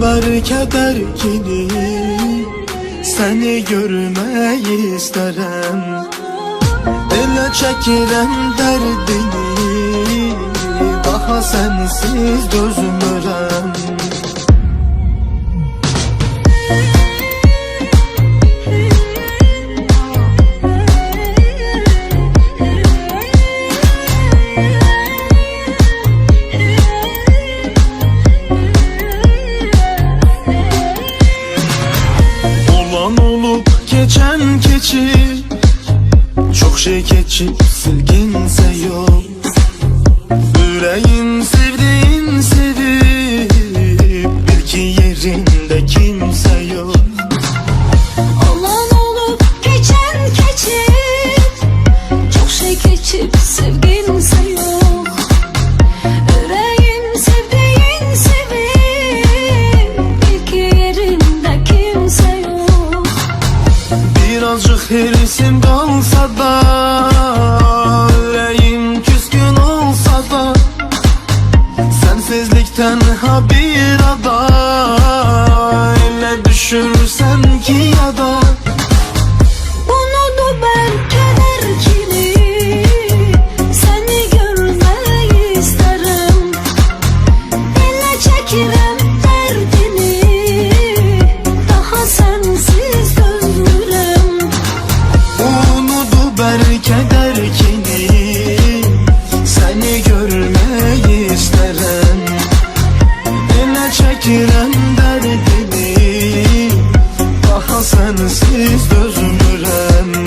bərk ederkini Səni görməyi istərəm Elə çəkirəm dərdini Daha sənsiz dözmürəm geçen keçir Çok şey geçip silginse yok. Yüreğin sevdiğin sevip Bil ki yerinde kimse yok. Olan olup geçen geçip Çok şey geçip sevginse yok Herisim kalsa da berk ederkini Seni görmeyi isterem Ele çekirem derdini Daha sensiz dözmürem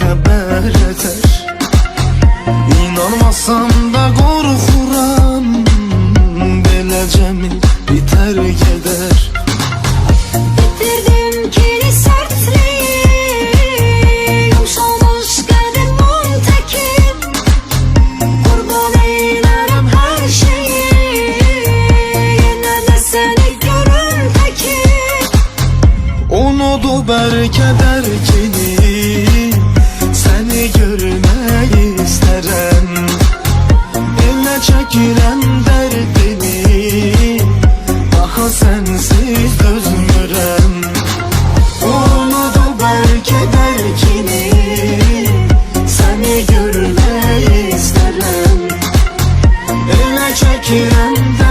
haber yeter İnanmasam da korkuram. Beləcə mi biter gider Bitirdim ki sertliği. Yumuşalmış kademin teki Kurban eylerim her şeyi. Yine de seni görün teki Unudu berk ederkini Seni 去远方。